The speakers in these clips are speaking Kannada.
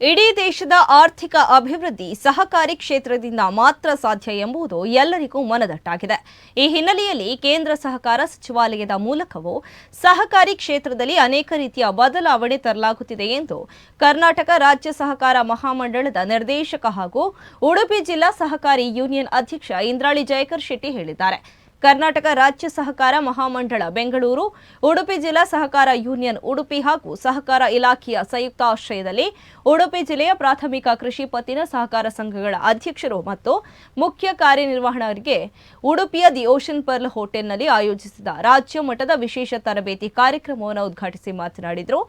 ಇಡೀ ದೇಶದ ಆರ್ಥಿಕ ಅಭಿವೃದ್ಧಿ ಸಹಕಾರಿ ಕ್ಷೇತ್ರದಿಂದ ಮಾತ್ರ ಸಾಧ್ಯ ಎಂಬುದು ಎಲ್ಲರಿಗೂ ಮನದಟ್ಟಾಗಿದೆ. ಈ ಹಿನ್ನೆಲೆಯಲ್ಲಿ ಕೇಂದ್ರ ಸಹಕಾರ ಸಚಿವಾಲಯದ ಮೂಲಕವೂ ಸಹಕಾರಿ ಕ್ಷೇತ್ರದಲ್ಲಿ ಅನೇಕ ರೀತಿಯ ಬದಲಾವಣೆ ತರಲಾಗುತ್ತಿದೆ ಎಂದು ಕರ್ನಾಟಕ ರಾಜ್ಯ ಸಹಕಾರ ಮಹಾಮಂಡಳದ ನಿರ್ದೇಶಕ ಹಾಗೂ ಉಡುಪಿ ಜಿಲ್ಲಾ ಸಹಕಾರಿ ಯೂನಿಯನ್ ಅಧ್ಯಕ್ಷ ಇಂದ್ರಾಳಿ ಜಯಕರ್ ಶೆಟ್ಟಿ ಹೇಳಿದ್ದಾರೆ. ಕರ್ನಾಟಕ ರಾಜ್ಯ ಸಹಕಾರ ಮಹಾಮಂಡಳ, ಬೆಂಗಳೂರು. ಉಡುಪಿ ಜಿಲ್ಲಾ ಸಹಕಾರ ಯೂನಿಯನ್, ಉಡುಪಿ ಹಾಗೂ ಸಹಕಾರ ಇಲಾಖೆಯ ಸಂಯುಕ್ತ ಆಶ್ರಯದಲ್ಲಿ ಉಡುಪಿ ಜಿಲ್ಲೆಯ ಪ್ರಾಥಮಿಕ ಕೃಷಿ ಪತ್ತಿನ ಸಹಕಾರ ಸಂಘಗಳ ಅಧ್ಯಕ್ಷರು ಮತ್ತು ಮುಖ್ಯ ಕಾರ್ಯನಿರ್ವಹಣರಿಗೆ ಉಡುಪಿಯ ದಿ ಓಷನ್ ಪರ್ಲ್ ಹೋಟೆಲ್ನಲ್ಲಿ ಆಯೋಜಿಸಿದ ರಾಜ್ಯ ಮಟ್ಟದ ವಿಶೇಷ ತರಬೇತಿ ಕಾರ್ಯಕ್ರಮವನ್ನು ಉದ್ಘಾಟಿಸಿ ಮಾತನಾಡಿದರು.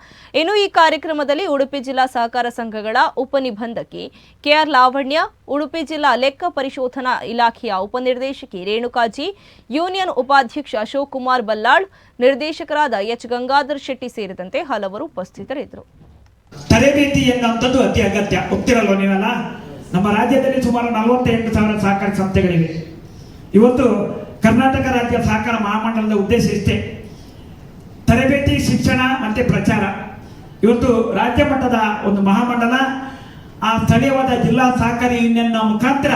ಇನ್ನು ಈ ಕಾರ್ಯಕ್ರಮದಲ್ಲಿ ಉಡುಪಿ ಜಿಲ್ಲಾ ಸಹಕಾರ ಸಂಘಗಳ ಉಪನಿಬಂಧಕಿ ಕೆಆರ್ ಲಾವಣ್ಯ, ಉಡುಪಿ ಜಿಲ್ಲಾ ಲೆಕ್ಕ ಪರಿಶೋಧನಾ ಇಲಾಖೆಯ ಉಪನಿರ್ದೇಶಕಿ ರೇಣುಕಾಜಿ ಯೂನಿಯನ್ ಉಪಾಧ್ಯಕ್ಷ ಅಶೋಕ್ ಕುಮಾರ್ ಬಲ್ಲಾಳ್, ನಿರ್ದೇಶಕರಾದ ಎಚ್. ಗಂಗಾಧರ್ ಶೆಟ್ಟಿ ಸೇರಿದಂತೆ ಹಲವರು ಉಪಸ್ಥಿತರಿದ್ದರು. ತರಬೇತಿ ಎನ್ನುವಂಥದ್ದು ಅತಿ ಅಗತ್ಯ. ಗೊತ್ತಿರಲ್ವ ನೀವೆಲ್ಲ ನಮ್ಮ ರಾಜ್ಯದಲ್ಲಿ ಸುಮಾರು ನಲವತ್ತೆಂಟು ಸಾವಿರ ಸಹಕಾರಿ ಸಂಸ್ಥೆಗಳಿವೆ. ಇವತ್ತು ಕರ್ನಾಟಕ ರಾಜ್ಯ ಸಹಕಾರ ಮಹಾಮಂಡಲದ ಉದ್ದೇಶ ಇಷ್ಟೇ. ತರಬೇತಿ, ಶಿಕ್ಷಣ ಮತ್ತೆ ಪ್ರಚಾರ. ಇವತ್ತು ರಾಜ್ಯ ಮಟ್ಟದ ಒಂದು ಮಹಾಮಂಡಲ, ಆ ಸ್ಥಳೀಯವಾದ ಜಿಲ್ಲಾ ಸಹಕಾರಿ ಯೂನಿಯನ್ನ ಮುಖಾಂತರ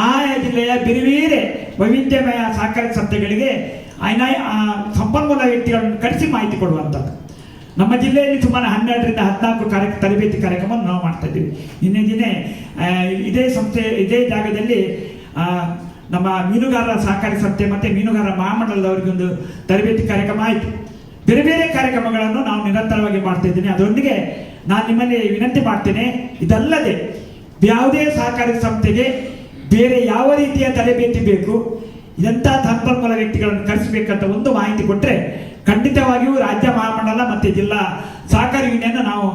ಆಯಾ ಜಿಲ್ಲೆಯ ಬೇರೆ ಬೇರೆ ವೈವಿಧ್ಯಮಯ ಸಹಕಾರಿ ಸಂಸ್ಥೆಗಳಿಗೆ ಆಯ್ನ ಸಂಪನ್ಮೂಲ ವ್ಯಕ್ತಿಗಳನ್ನು ಕರೆಸಿ ಮಾಹಿತಿ ಕೊಡುವಂಥದ್ದು. ನಮ್ಮ ಜಿಲ್ಲೆಯಲ್ಲಿ ಸುಮಾರು ಹನ್ನೆರಡರಿಂದ ಹದಿನಾಲ್ಕು ಕಾರ್ಯ, ತರಬೇತಿ ಕಾರ್ಯಕ್ರಮವನ್ನು ನಾವು ಮಾಡ್ತಾ ಇದ್ದೀವಿ. ನಿನ್ನೆ ದಿನೇ ಇದೇ ಸಂಸ್ಥೆ, ಇದೇ ಜಾಗದಲ್ಲಿ ನಮ್ಮ ಮೀನುಗಾರರ ಸಹಕಾರಿ ಸಂಸ್ಥೆ ಮತ್ತು ಮೀನುಗಾರರ ಮಹಾಮಂಡಲದವರಿಗೊಂದು ತರಬೇತಿ ಕಾರ್ಯಕ್ರಮ ಆಯಿತು. ಬೇರೆ ಬೇರೆ ಕಾರ್ಯಕ್ರಮಗಳನ್ನು ನಾವು ನಿರಂತರವಾಗಿ ಮಾಡ್ತಾ ಇದ್ದೀನಿ ಅದರೊಂದಿಗೆ ನಾನು ನಿಮ್ಮಲ್ಲಿ ವಿನಂತಿ ಮಾಡ್ತೇನೆ, ಇದಲ್ಲದೆ ಯಾವುದೇ ಸಹಕಾರಿ ಸಂಸ್ಥೆಗೆ ಬೇರೆ ಯಾವ ರೀತಿಯ ತರಬೇತಿ ಬೇಕು, ಎಂಥ ಸಂಪನ್ಮೂಲ ವ್ಯಕ್ತಿಗಳನ್ನು ಕರೆಸಬೇಕಂತ ಒಂದು ಮಾಹಿತಿ ಕೊಟ್ಟರೆ ಖಂಡಿತವಾಗಿಯೂ ರಾಜ್ಯ ಮಹಾಮಂಡಲ ಮತ್ತು ಜಿಲ್ಲಾ ಸಹಕಾರಿ ಯೂನಿಯನ್ ನಾವು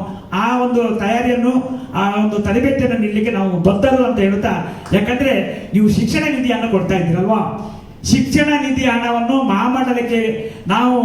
ಆ ಒಂದು ತಯಾರಿಯನ್ನು, ಆ ಒಂದು ತರಬೇತಿಯನ್ನು ನೀಡಲಿಕ್ಕೆ ನಾವು ಬದ್ಧರು ಅಂತ ಹೇಳುತ್ತಾ, ಯಾಕಂದ್ರೆ ನೀವು ಶಿಕ್ಷಣ ನಿಧಿಯನ್ನು ಕೊಡ್ತಾ ಇದ್ದೀರಲ್ವಾ? ಶಿಕ್ಷಣ ನಿಧಿ ಹಣವನ್ನು ಮಹಾಮಂಡಲಕ್ಕೆ ನಾವು